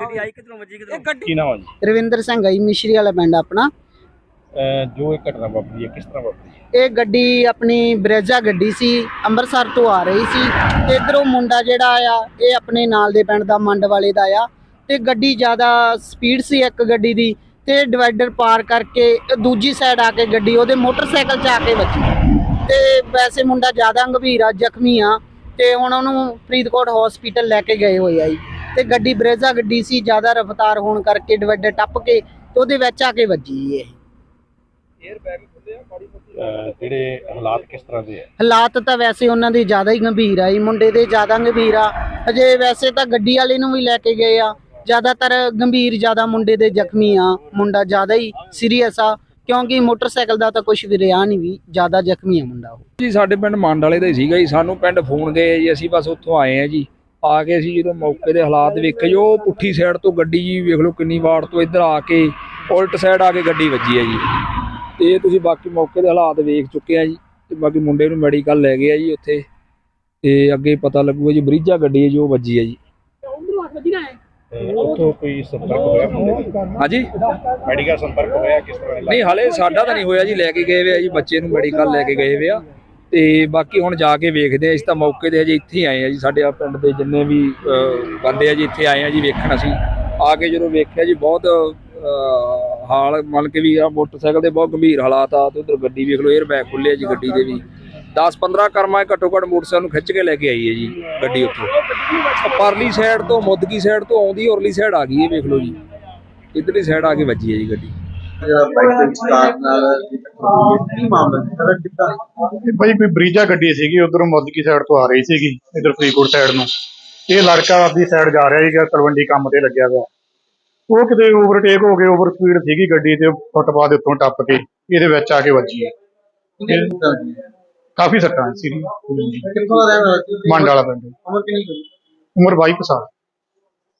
ਗੱਡੀ ਆਈ ਕਿਧਰੋਂ ਵੱਜੀ ਕਿਧਰੋਂ? ਕੀ ਨਾਮ ਹੈ ਜੀ? ਰਵਿੰਦਰ ਸਿੰਘ ਆਈ ਮਿਸ਼ਰੀ ਵਾਲਾ ਪਿੰਡ ਆਪਣਾ। ਅਹ ਜੋ ਇਹ ਘਟਨਾ ਵਾਪਰੀ ਹੈ ਕਿਸ ਤਰ੍ਹਾਂ ਵਾਪਰੀ ਹੈ? ਇਹ ਗੱਡੀ ਆਪਣੀ ਬਰੇਜਾ ਗੱਡੀ ਸੀ ਅੰਮ੍ਰਿਤਸਰ ਤੋਂ ਆ ਰਹੀ ਸੀ। ਤੇ ਇਧਰੋਂ ਮੁੰਡਾ ਜਿਹੜਾ ਆ ਇਹ ਆਪਣੇ ਨਾਲ ਦੇ ਪਿੰਡ ਦਾ ਮੰਡ ਵਾਲੇ ਦਾ ਆ। ਤੇ ਗੱਡੀ ਜ਼ਿਆਦਾ ਸਪੀਡ ਸੀ ਇੱਕ ਗੱਡੀ ਦੀ ਤੇ ਡਿਵਾਈਡਰ ਪਾਰ ਕਰਕੇ ਦੂਜੀ ਸਾਈਡ ਆ ਕੇ ਗੱਡੀ ਉਹਦੇ ਮੋਟਰਸਾਈਕਲ 'ਚ ਆ ਕੇ ਵੱਜੀ। ਤੇ ਵੈਸੇ ਮੁੰਡਾ ਜ਼ਿਆਦਾ ਗੰਭੀਰ ਆ ਜ਼ਖਮੀ ਆ। ਤੇ ਹੁਣ ਉਹਨੂੰ ਫਰੀਦਕੋਟ ਹਸਪੀਟਲ ਲੈ ਕੇ ਗਏ ਹੋਏ ਆ ਜੀ। ਤੇ ਗੱਡੀ ਬਰੇਜ਼ਾ ਗੱਡੀ ਸੀ ਜ਼ਿਆਦਾ ਰਫ਼ਤਾਰ ਹੋਣ ਕਰਕੇ ਡਿਵਾਈਡਰ ਟੱਪ ਕੇ ਤੇ ਉਹਦੇ ਵਿੱਚ ਆ ਕੇ ਵੱਜੀ ਇਹ। ਜਿਹੜੇ ਹਾਲਾਤ ਕਿਸ ਤਰ੍ਹਾਂ ਦੇ ਹੈ ਹਾਲਾਤ ਤਾਂ ਵੈਸੇ ਉਹਨਾਂ ਦੇ ਜ਼ਿਆਦਾ ਹੀ ਗੰਭੀਰ ਆ ਜੀ ਮੁੰਡੇ ਦੇ ਜ਼ਿਆਦਾ ਗੰਭੀਰ ਆ। ਅਜੇ ਵੈਸੇ ਤਾਂ ਗੱਡੀ ਵਾਲੇ ਨੂੰ ਵੀ ਲੈ ਕੇ ਗਏ ਆ। ਜ਼ਿਆਦਾਤਰ ਗੰਭੀਰ ਜ਼ਿਆਦਾ ਮੁੰਡੇ ਦੇ ਜ਼ਖਮੀ ਆ ਮੁੰਡਾ ਜ਼ਿਆਦਾ ਹੀ ਸੀਰੀਅਸ ਆ ਕਿਉਂਕਿ ਮੋਟਰਸਾਈਕਲ ਦਾ ਤਾਂ ਕੁਝ ਵੀ ਰਿਹਾ ਨਹੀਂ ਵੀ ਜ਼ਿਆਦਾ ਜ਼ਖਮੀ ਆ ਮੁੰਡਾ ਉਹ। ਜੀ ਸਾਡੇ ਪਿੰਡ ਮੰਡ ਵਾਲੇ ਦਾ ਹੀ ਸੀਗਾ ਜੀ ਸਾਨੂੰ ਪਿੰਡ ਫੋਨ ਗਏ ਜੀ ਅਸੀਂ ਬਸ ਉੱਥੋਂ ਆਏ ਆ ਜੀ। ਆ ਕੇ ਅਸੀਂ ਜਦੋਂ ਮੌਕੇ ਦੇ ਹਾਲਾਤ ਵੇਖੇ ਜੀ ਪੁੱਠੀ ਸਾਈਡ ਤੋਂ ਗੱਡੀ ਜੀ ਵੇਖ ਲਓ ਕਿੰਨੀ ਵਾਰ ਤੋਂ ਇੱਧਰ ਆ ਕੇ ਉਲਟ ਸਾਈਡ ਆ ਕੇ ਗੱਡੀ ਵੱਜੀ ਹੈ ਜੀ। ਤੇ ਇਹ ਤੁਸੀਂ ਬਾਕੀ ਮੌਕੇ ਦੇ ਹਾਲਾਤ ਵੇਖ ਚੁੱਕੇ ਆ ਜੀ ਤੇ ਬਾਕੀ ਮੁੰਡੇ ਨੂੰ ਮੈਡੀਕਲ ਲੈ ਗਏ ਆ ਜੀ ਉੱਥੇ। ਤੇ ਅੱਗੇ ਪਤਾ ਲੱਗੂਗਾ ਜੀ ਬਰੀਜਾ ਗੱਡੀ ਹੈ ਜੋ ਵੱਜੀ ਹੈ ਜੀ। ਤੇ ਉੱਥੋਂ ਕੋਈ ਸੰਪਰਕ ਹੋਇਆ? ਹਾਂਜੀ? ਮੈਡੀਕਲ ਸੰਪਰਕ ਹੋਇਆ ਕਿਸ ਤਰ੍ਹਾਂ ਨਹੀਂ ਹਾਲੇ ਸਾਡਾ ਤਾਂ ਨਹੀਂ ਹੋਇਆ ਜੀ ਲੈ ਕੇ ਗਏ ਵੇ ਆ ਜੀ ਬੱਚੇ ਨੂੰ ਮੈਡੀਕਲ ਲੈ ਕੇ ਗਏ ਵੇ ਆ। ਤੇ ਬਾਕੀ ਹੁਣ ਜਾ ਕੇ ਵੇਖਦੇ ਆ ਇਸ ਤਾਂ ਮੌਕੇ ਤੇ ਹਜੇ ਇੱਥੇ ਹੀ ਆਏ ਆ ਜੀ, ਸਾਡੇ ਆ ਪਿੰਡ ਦੇ ਜਿੰਨੇ ਵੀ ਬੰਦੇ ਆ ਜੀ, ਇੱਥੇ ਆਏ ਆ ਜੀ ਵੇਖਣ ਅਸੀਂ। ਆ ਕੇ ਜਦੋਂ ਵੇਖਿਆ ਜੀ, ਬਹੁਤ ਹਾਲ ਮੰਨ ਕੇ ਵੀ ਆ ਮੋਟਰਸਾਈਕਲ ਦੇ ਬਹੁਤ ਗੰਭੀਰ ਹਾਲਾਤ ਆ, ਤੇ ਉਧਰ ਗੱਡੀ ਵੇਖ ਲਓ 에ਅਰ ਬੈਗ ਖੁੱਲੇ ਜੀ ਗੱਡੀ ਦੇ ਵੀ। 10 15 ਕਰਮਾਂ ਘੱਟੋ ਘੱਟ ਮੋਟਰਸਾਈਕਲ ਨੂੰ ਖਿੱਚ ਕੇ ਲੈ ਕੇ ਆਈ ਹੈ ਜੀ, ਗੱਡੀ ਉੱਥੋਂ। ਪਰਲੀ ਸਾਈਡ ਤੋਂ ਮੁੱਦਕੀ ਸਾਈਡ ਤੋਂ ਆਉਂਦੀ ਔਰਲੀ ਸਾਈਡ ਆ ਗਈ, ਇਹ ਵੇਖ ਲਓ ਜੀ। ਇਧਰਲੀ ਸਾਈਡ ਆ ਕੇ ਵੱਜੀ ਹੈ ਜੀ ਗੱਡੀ। ਇਹ ਭਾਈ ਕੋਈ ਬਰੀਜਾ ਗੱਡੀ ਸੀਗੀ ਉਧਰੋਂ ਮੁੱਦਕੀ ਸਾਈਡ ਤੋਂ ਆ ਰਹੀ ਸੀਗੀ ਇਧਰ ਫਰੀਦਕੋਟ ਸਾਈਡ ਨੂੰ। ਇਹ ਲੜਕਾ ਆਪਦੀ ਸਾਈਡ ਜਾ ਰਿਹਾ ਸੀਗਾ ਤਲਵੰਡੀ ਕੰਮ ਤੇ ਲੱਗਿਆ ਹੋਇਆ ਉਹ ਕਿਤੇ ਓਵਰਟੇਕ ਹੋ ਕੇ ਓਵਰ ਸਪੀਡ ਸੀਗੀ ਗੱਡੀ ਤੇ ਫੁੱਟਪਾਥ ਦੇ ਉੱਤੋਂ ਟੱਪ ਕੇ ਇਹਦੇ ਵਿੱਚ ਆ ਕੇ ਵੱਜੀ। ਹੈ ਕਾਫੀ ਸੱਟਾਂ ਸੀ। ਕਿੱਥੋਂ ਦਾ ਰਹਿਣ ਵਾਲਾ ਸੀ? ਮੰਡ ਵਾਲਾ ਪਿੰਡ। ਉਮਰ ਕਿੰਨੀ ਕੁ ਸੀ? ਉਮਰ 22 ਕੁ ਸਾਲ।